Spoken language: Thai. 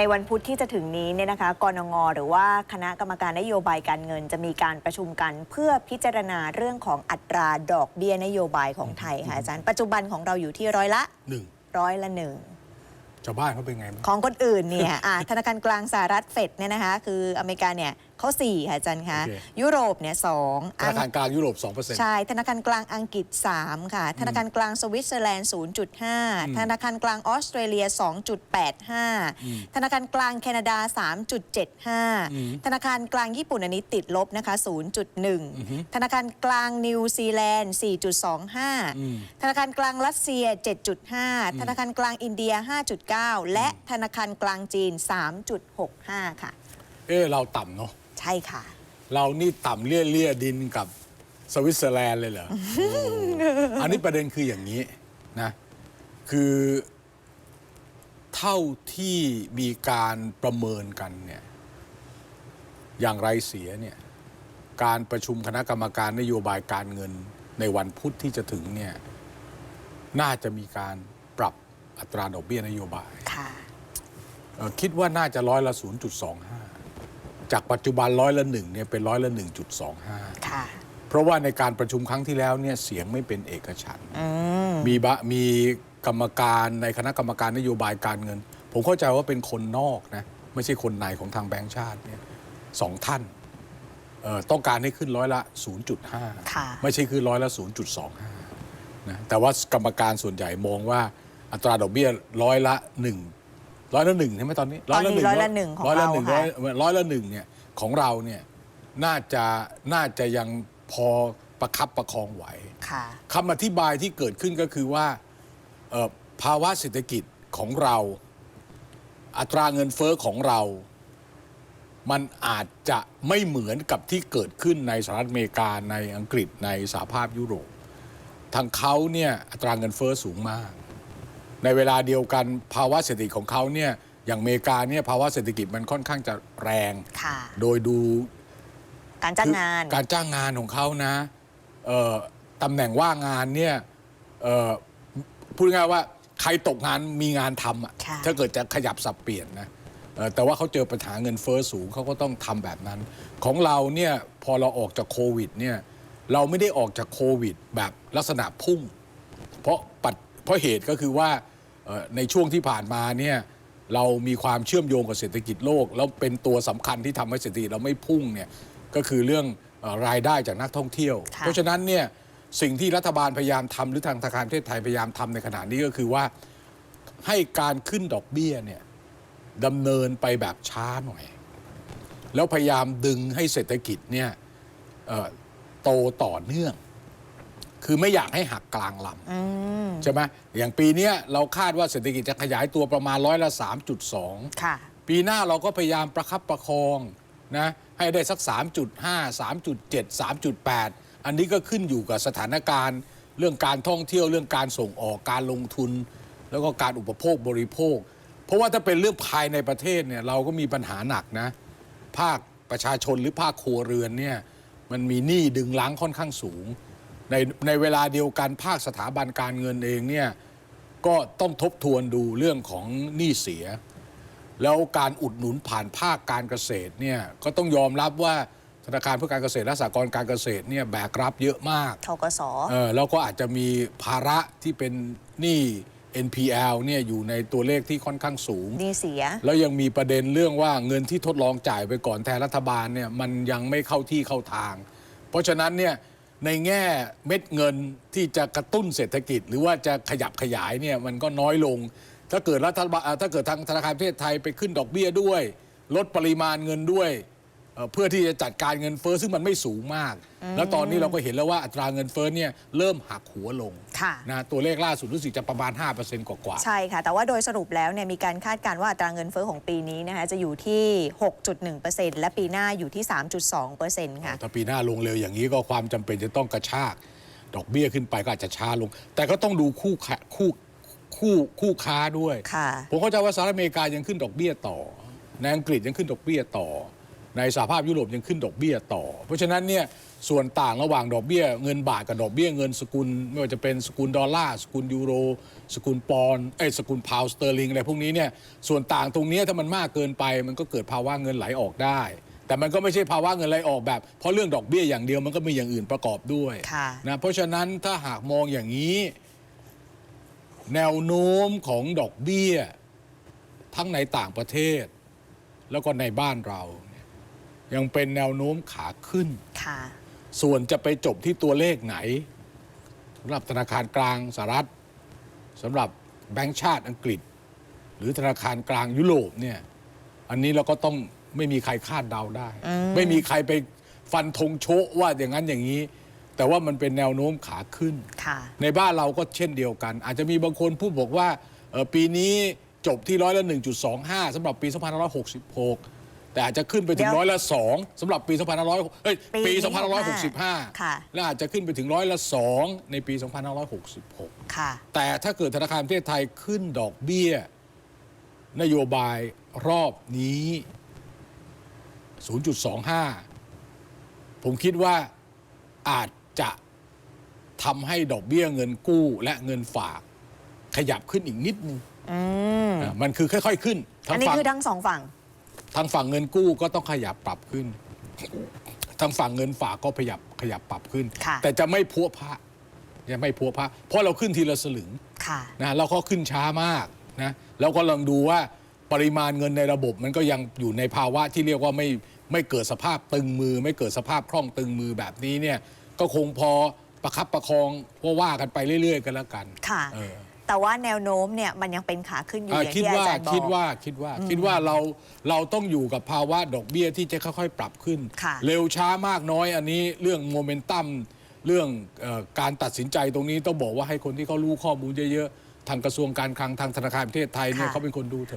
ในวันพุธที่จะถึงนี้เนี่ยนะคะกรงงหรือว่าคณะกรรมการนโยบายการเงิน จะมีการประชุมกันเพื่อพิจารณาเรื่องของอัตราดอกเบี้ยนโยบายของไทยค่ะอาจารย์ปัจจุบันของเราอยู่ที่ร้อยละหนึ่งร้อยละหนึ่งชาวบ้านเขาเป็นไงบ้างของคนอื่นเนี่ยอ่าธนาคารกลางสหรัฐเฟดเนี่ยนะคะ คืออเมริกาเนี่ยเขาสี่ค่ะอาจารย์คะโอเค ยุโรปเนี่ยสองธนาคารกลางยุโรป 2%ใช่ธนาคารกลางอังกฤษ 3 ค่ะ ธนาคารกลางสวิตเซอร์แลนด์ 0.5 ธนาคารกลางออสเตรเลีย 2.85 ธนาคารกลางแคนาดา 3.75 ธนาคารกลางญี่ปุ่นอันนี้ติดลบนะคะ 0.1 ธนาคารกลางนิวซีแลนด์4.25 ธนาคารกลางรัสเซีย 7.5 ธนาคารกลางอินเดีย 5.9 และธนาคารกลางจีน 3.65 ค่ะ เอ๊ะเราต่ำเนาะ ใช่ค่ะ เรานี่ต่ำเลี่ยเลี่ยดินกับสวิตเซอร์แลนด์เลยเหรอโอ้อันนี้ประเด็นคืออย่างนี้นะ คือเท่าที่มีการประเมินกันเนี่ย อย่างไรเสียเนี่ย การประชุมคณะกรรมการนโยบายการเงินในวันพุธที่จะถึงเนี่ย น่าจะมีการปรับอัตราดอกเบี้ยนโยบายค่ะเอ่อคิดว่าน่าจะร้อยละ 0.25 จากปัจจุบันร้อยละหนึ่งเนี่ยเป็นร้อยละ1.25ค่ะ เพราะว่าในการประชุมครั้งที่แล้วเนี่ยเสียงไม่เป็นเอกฉันท์อืมมีบะมีกรรมการในคณะกรรมการนโยบายการเงิน ผมเข้าใจว่าเป็นคนนอกนะไม่ใช่คนในของทางแบงก์ชาติเนี่ยสองท่านเอ่อต้องการให้ขึ้นร้อยละ0.5ค่ะไม่ใช่ขึ้นร้อยละ 0.25นะแต่ว่ากรรมการส่วนใหญ่มองว่าอัตราดอกเบี้ยร้อยละหนึ่ง ร้อยละหนึ่งใช่ไหมตอนนี้ตอนนี้ร้อยละหนึ่งของร้อยละหนึ่งเราร้ค่ะอยร้อยละหนึ่งเนี่ยของเราเนี่ยน่าจะน่าจะยังพอประคับประคองไหว ค่ะ คำอธิบายที่เกิดขึ้นก็คือว่าเอ่อภาวะเศรษฐกิจของเรา อัตราเงินเฟอ้อของเรา มันอาจจะไม่เหมือนกับที่เกิดขึ้นในสหรัฐอเมริกาในอังกฤษในสหภาพยุโรป ทางเขาเนี่ยอัตราเงินเฟอ้อสูงมาก ในเวลาเดียวกันภาวะเศรษฐกิจของเขาเนี่ยอย่างอเมริกาเนี่ยภาวะเศรษฐกิจมันค่อนข้างจะแรง ค่ะ โดยดูการจ้างงานคือการจ้างงานของเขานะเอ่อตำแหน่งว่างงานเนี่ยเอ่อพูดง่ายๆว่าใครตกงานมีงานทำอะค่ะ ถ้าเกิดจะขยับสับเปลี่ยนนะเอ่อแต่ว่าเขาเจอปัญหาเงินเฟอ้อสูงเขาก็ต้องทำแบบนั้น ของเราเนี่ยพอเราออกจากโควิดเนี่ยเราไม่ได้ออกจากโควิดแบบลักษณะพุ่ง เพราะปัดเพราะเหตุก็คือว่าเอ่อ ในช่วงที่ผ่านมาเนี่ยเรามีความเชื่อมโยงกับเศรษฐกิจโลก แล้วเป็นตัวสำคัญที่ทำให้เศรษฐกิจเราไม่พุ่งเนี่ยก็คือเรื่องเอ่อรายได้จากนักท่องเที่ยวค่ะเพราะฉะนั้นเนี่ยสิ่งที่รัฐบาลพยายามทำหรือทางธนาคารประเทศไทยพยายามทำในขณะนี้ก็คือว่าให้การขึ้นดอกเบี้ยเนี่ยดำเนินไปแบบช้าหน่อย แล้วพยายามดึงให้เศรษฐกิจเนี่ยเอ่อโตต่อเนื่อง คือไม่อยากให้หักกลางลำอืมใช่ไหมอย่างปีเนี้ยเราคาดว่าเศรษฐกิจจะขยายตัวประมาณร้อยละ3.2ค่ะปีหน้าเราก็พยายามประคับประคองนะให้ได้สัก 3.5 3.7 3.8 อันนี้ก็ขึ้นอยู่กับสถานการณ์ เรื่องการท่องเที่ยวเรื่องการส่งออกการลงทุน แล้วก็การอุปโภคบริโภค เพราะว่าถ้าเป็นเรื่องภายในประเทศเนี่ยเราก็มีปัญหาหนักนะ ภาคประชาชนหรือภาคครัวเรือนเนี่ยมันมีหนี้ดึงล้างค่อนข้างสูง ในในเวลาเดียวกันภาคสถาบันการเงินเองเนี่ยก็ต้องทบทวนดูเรื่องของหนี้เสีย แล้วการอุดหนุนผ่านภาคการเกษตรเนี่ยก็ต้องยอมรับว่าธนาคารเพื่อการเกษตรและสหกรณ์การเกษตรเนี่ยแบกรับเยอะมากทกสเออแล้วก็อาจจะมีภาระที่เป็นหนี้ NPL เนี่ยอยู่ในตัวเลขที่ค่อนข้างสูงนี่เสีย แล้วยังมีประเด็นเรื่องว่าเงินที่ทดลองจ่ายไปก่อนแทนรัฐบาลเนี่ยมันยังไม่เข้าที่เข้าทาง เพราะฉะนั้นเนี่ย ในแง่เม็ดเงินที่จะกระตุ้นเศรษฐกิจ หรือว่าจะขยับขยายเนี่ยมันก็น้อยลง ถ้าเกิดรัฐบาลถ้าเกิดทางธนาคารประเทศไทยไปขึ้นดอกเบี้ยด้วย ลดปริมาณเงินด้วย เอ่อเพื่อที่จะจัดการเงินเฟ้อซึ่งมันไม่สูงมาก แล้วตอนนี้เราก็เห็นแล้วว่าอัตราเงินเฟ้อเนี่ยเริ่มหักหัวลงค่ะนะตัวเลขล่าสุดรู้สึกจะประมาณ 5%กว่าๆใช่ค่ะ แต่ว่าโดยสรุปแล้วเนี่ยมีการคาดการณ์ว่าอัตราเงินเฟ้อของปีนี้นะคะจะอยู่ที่ 6.1%และปีหน้าอยู่ที่ 3.2%ค่ะถ้าปีหน้าลงเร็วอย่างนี้ก็ความจำเป็นจะต้องกระชากดอกเบี้ยขึ้นไปก็อาจจะช้าลง แต่ก็ต้องดูคู่ค้าคู่คู่คู่ค้าด้วยค่ะผมเข้าใจว่าสหรัฐอเมริกายังขึ้นดอกเบี้ยต่อในอังกฤษยังขึ้นดอกเบี้ยต่อ ในสหภาพยุโรปยังขึ้นดอกเบี้ยต่อ เพราะฉะนั้นเนี่ยส่วนต่างระหว่างดอกเบี้ยเงินบาทกับดอกเบี้ยเงินสกุล ไม่ว่าจะเป็นสกุลดอลลาร์สกุลยูโร สกุลปอนด์เอ้ยสกุลพาวสเตอร์ลิงอะไรพวกนี้เนี่ยส่วนต่างตรงเนี้ยถ้ามันมากเกินไป มันก็เกิดภาวะเงินไหลออกได้ แต่มันก็ไม่ใช่ภาวะเงินไหลออกแบบ เพราะเรื่องดอกเบี้ยอย่างเดียวมันก็มีอย่างอื่นประกอบด้วยค่ะนะเพราะฉะนั้นถ้าหากมองอย่างนี้ แนวโน้มของดอกเบี้ยทั้งในต่างประเทศ แล้วก็ในบ้านเราเนี่ ยยังเป็นแนวโน้มขาขึ้น ค่ะ ส่วนจะไปจบที่ตัวเลขไหนสำหรับธนาคารกลางสหรัฐสำหรับแบงก์ชาติอังกฤษ หรือธนาคารกลางยุโรปเนี่ยอันนี้เราก็ต้องไม่มีใครคาดเดาได้ไม่มีใครไปฟันธงโชะว่าอย่างนั้นอย่างนี้ แต่ว่ามันเป็นแนวโน้มขาขึ้น ค่ะ ในบ้านเราก็เช่นเดียวกัน อาจจะมีบางคนพูดบอกว่าเอ่อปีนี้จบที่ร้อยละ1.25สำหรับปี 2566 แต่อาจจะขึ้นไปถึเดี๋งยวร้อยละ2สำหรับปี 2500เอ้ยปีปีนี้ค่ะ2565 และอาจจะขึ้นไปถึงร้อยละ2ในปี 2566ค่ะแต่ถ้าเกิดธนาคารประเทศไทยขึ้นดอกเบี้ย นโยบายรอบนี้ 0.25 ผมคิดว่าอาจจะทำให้ดอกเบี้ยเงินกู้และเงินฝากขยับขึ้นอีกนิดนึงอืมอะมันคือค่อย ๆ ขึ้น อัทานงนี้ฝั่งคือทั้งสองฝั่ง ทางฝั่งเงินกู้ก็ต้องขยับปรับขึ้น ทางฝั่งเงินฝากก็ขยับขยับปรับขึ้น ค่ะ แต่จะไม่พัวพระจะไม่พัวพระเพราะเราขึ้นทีละสลึง ค่ะ นะแล้วก็ขึ้นช้ามากนะแล้วก็ลองดูว่าปริมาณเงินในระบบมันก็ยังอยู่ในภาวะที่เรียกว่าไม่ไม่เกิดสภาพตึงมือ ไม่เกิดสภาพคล่องตึงมือแบบนี้เนี่ยก็คงพอประคับประคองก็ว่ากันไปเรื่อย ๆ กันแล้วกันค่ะ เออ แต่ว่าแนวโน้มเนี่ยมันยังเป็นขาขึ้นอยู่อ่าอย่างคิดที่อาว่าจารย์บอก คิดว่าคิดว่าคิดว่าเราเราต้องอยู่กับภาวะดอกเบี้ยที่จะค่อยๆ ปรับขึ้น ค่ะ เร็วช้ามากน้อยอันนี้เรื่องโมเมนตัมเรื่องเออการตัดสินใจตรงนี้ต้องบอกว่าให้คนที่เขารู้ข้อมูลเยอะๆทางกระทรวงการคลังทางธนาคารประเทศไทยเนี่ยค่ะเขาเป็นคนดูเถอะ